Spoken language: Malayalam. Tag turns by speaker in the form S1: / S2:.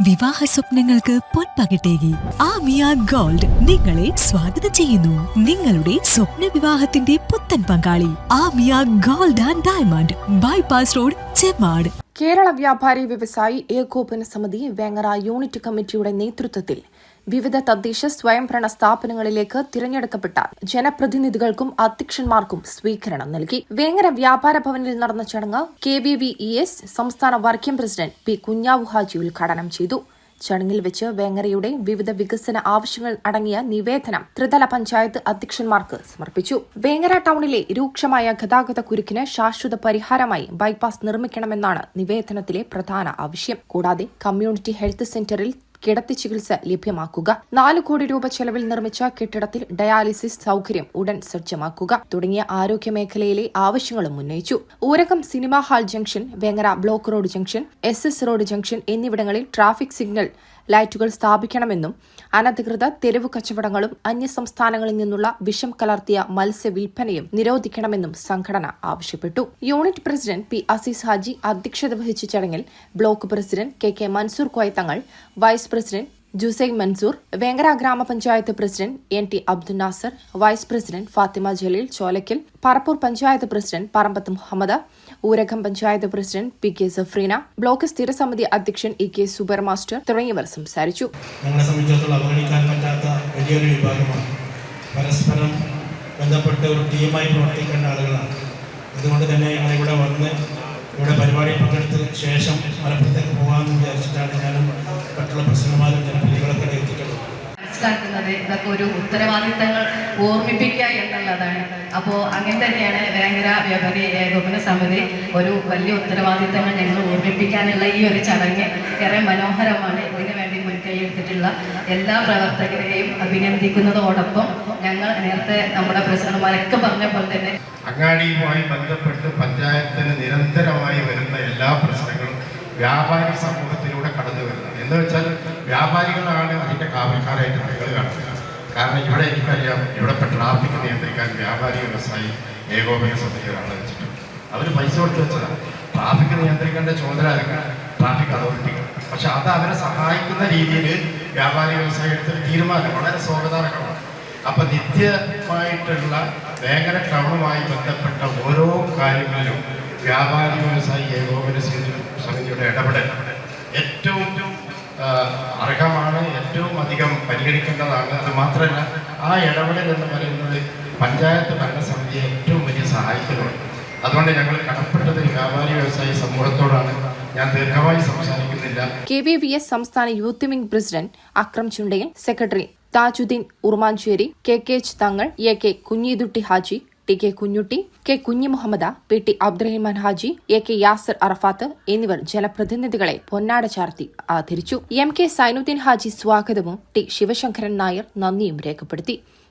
S1: വിവാഹ സ്വപ്നങ്ങൾക്ക് പൊൻപകിട്ടേകി ആമിയ ഗോൾഡ് നിങ്ങളെ സ്വാഗതം ചെയ്യുന്നു. നിങ്ങളുടെ സ്വപ്ന വിവാഹത്തിന്റെ പുത്തൻ പങ്കാളി Amiya gold and diamond bypass road Chemmad
S2: Kerala വ്യാപാരി വ്യവസായി ഏകോപന സമിതി വേങ്ങറ യൂണിറ്റ് കമ്മിറ്റിയുടെ നേതൃത്വത്തിൽ വിവിധ തദ്ദേശ സ്വയംഭരണ സ്ഥാപനങ്ങളിലേക്ക് തിരഞ്ഞെടുക്കപ്പെട്ട ജനപ്രതിനിധികൾക്കും അധ്യക്ഷന്മാർക്കും സ്വീകരണം നൽകി. വേങ്ങര വ്യാപാര ഭവനിൽ നടന്ന ചടങ്ങ് K V V E S സംസ്ഥാന working president P Kunhavu Haji ഉദ്ഘാടനം ചെയ്തു. ചടങ്ങിൽ വെച്ച് വേങ്ങരയുടെ വിവിധ വികസന ആവശ്യങ്ങൾ അടങ്ങിയ നിവേദനം ത്രിതല പഞ്ചായത്ത് അധ്യക്ഷന്മാർക്ക് സമർപ്പിച്ചു. വേങ്ങര ടൗണിലെ രൂക്ഷമായ ഗതാഗത കുരുക്കിന് ശാശ്വത പരിഹാരമായി ബൈപ്പാസ് നിർമ്മിക്കണമെന്നാണ് നിവേദനത്തിലെ പ്രധാന ആവശ്യം. കൂടാതെ കമ്മ്യൂണിറ്റി ഹെൽത്ത് സെന്ററിൽ കിടത്തി ചികിത്സ ലഭ്യമാക്കുക. നാല് കോടി രൂപ ചെലവിൽ നിർമ്മിച്ച കെട്ടിടത്തിൽ ഡയാലിസിസ് സൗകര്യം ഉടൻ സജ്ജമാക്കുക. തുടങ്ങിയ ആരോഗ്യ മേഖലയിലെ ആവശ്യങ്ങളും ഉന്നയിച്ചു. Oorakam cinema hall junction Vengara block road junction S S road junction എന്നിവിടങ്ങളിൽ ട്രാഫിക് സിഗ്നൽ ലൈറ്റുകൾ സ്ഥാപിക്കണമെന്നും അനധികൃത തെരുവ് കച്ചവടങ്ങളും അന്യസംസ്ഥാനങ്ങളിൽ നിന്നുള്ള വിഷം കലർത്തിയ മത്സ്യ വിൽപ്പനയും നിരോധിക്കണമെന്നും സംഘടന ആവശ്യപ്പെട്ടു. Unit president P Azeez Haji അധ്യക്ഷത വഹിച്ച ചടങ്ങിൽ block president K K Mansoor Koyathangal vice president Jusain Mansoor Vengara ഗ്രാമപഞ്ചായത്ത് president N T Abdul Nasar vice president Fathima Jaleel Cholakkil Parappur panchayat president Parambath Muhammad Oorakam panchayat president P K Safreena block സ്ഥിരസമിതി അധ്യക്ഷൻ ഇ കെ സൂപ്പർ മാസ്റ്റർ തുടങ്ങിയവർ സംസാരിച്ചു.
S3: ഞങ്ങളെ സംബന്ധിച്ചിടത്തോളം അവഗണിക്കാൻ പറ്റാത്ത വലിയൊരു വിഭാഗമാണ്. പരസ്പരം ബന്ധപ്പെട്ട് ഒരു ടീമായി പ്രവർത്തിക്കേണ്ട ആളുകളാണ്. അതുകൊണ്ട് തന്നെ ഞങ്ങളിവിടെ വന്ന് ഇവിടെ പരിപാടി പങ്കെടുത്ത ശേഷം മലപ്പുറത്തേക്ക് പോകാമെന്ന് വിചാരിച്ചിട്ടാണ് ഞാനും മറ്റുള്ള പ്രശ്നമാരും ജനപ്രതികളൊക്കെ എത്തിയിട്ടുള്ളത്.
S4: മനസ്സിലാക്കുന്നത് ഇതൊക്കെ ഒരു ഉത്തരവാദിത്തങ്ങൾ ഓർമ്മിപ്പിക്കുക എന്നുള്ളതാണ്. അപ്പോൾ അങ്ങനെ തന്നെയാണ് വേങ്ങര വ്യാപാരി ഏകോപന സമിതി ഒരു വലിയ ഉത്തരവാദിത്തങ്ങൾ ഞങ്ങൾ ഓർമ്മിപ്പിക്കാനുള്ള ഈ ഒരു ചടങ്ങ് ഏറെ മനോഹരമാണ്. ഇതിനു വേണ്ടി മുൻകൈയ്യെടുത്തിട്ടുള്ള എല്ലാ പ്രവർത്തകരെയും അഭിനന്ദിക്കുന്നതോടൊപ്പം ഞങ്ങൾ നേരത്തെ നമ്മുടെ പ്രസിഡന്റുമാരൊക്കെ പറഞ്ഞ പോലെ തന്നെ
S5: അങ്ങാടിയുമായി ബന്ധപ്പെട്ട് പഞ്ചായത്തിന് നിരന്തരമായി വരുന്ന എല്ലാ പ്രശ്നങ്ങളും വ്യാപാരി സമൂഹത്തിലൂടെ കടന്നു വരുന്നത് എന്ന് വെച്ചാൽ വ്യാപാരികളാണ് അതിന്റെ കാവൽക്കാരായിട്ട് നിങ്ങൾ കാണുന്നത്. കാരണം ഇവിടെ എനിക്കറിയാം ഇവിടുത്തെ ട്രാഫിക് നിയന്ത്രിക്കാൻ വ്യാപാരി വ്യവസായി ഏകോപന സമിതി ഒരാളെ വെച്ചിട്ടുണ്ട്. അവർ പൈസ കൊടുത്തു വെച്ചതാണ് ട്രാഫിക് നിയന്ത്രിക്കേണ്ട ചുമതല ട്രാഫിക് അതോറിറ്റി പക്ഷെ അത് അവരെ സഹായിക്കുന്ന രീതിയിൽ വ്യാപാരി വ്യവസായി എടുത്തൊരു തീരുമാനം. വളരെ സ്വാഗതാർഹമാണ്. അപ്പൊ നിത്യമായിട്ടുള്ള വേങ്ങര ടൗണുമായി ബന്ധപ്പെട്ട ഓരോ കാര്യങ്ങളിലും വ്യാപാരി വ്യവസായി ഏകോപന സമിതി- സമിതിയുടെ ഇടപെടൽ ഏറ്റവും അർഹം അധികം പരിഗണിക്കേണ്ടതാണ്. അത് മാത്രമല്ല ആ ഇടപെടൽ എന്ന് പറയുന്നത് പഞ്ചായത്ത് ഭരണസമിതിയെ ഏറ്റവും വലിയ സഹായിക്കുന്നുണ്ട് അതുകൊണ്ട് ഞങ്ങൾ കടപ്പെട്ടത് വ്യാപാരി വ്യവസായി സമൂഹത്തോടാണ്. ഞാൻ ദീർഘമായി സംസാരിക്കുന്നില്ല.
S2: കെ വി വി എസ് സംസ്ഥാന youth wing president Akram Chundayil secretary Thajudheen Urmancheri K K H Thangal A K Kunheedutty Haji T K Kunhutty K Kunhi Muhammad P T Abdurahiman Haji A K Yasar Arafath എന്നിവർ ജനപ്രതിനിധികളെ പൊന്നാട ചാർത്തി ആദരിച്ചു. എം കെ സൈനുദ്ദീൻ ഹാജി സ്വാഗതവും ടി ശിവശങ്കരൻ നായർ നന്ദിയും രേഖപ്പെടുത്തി.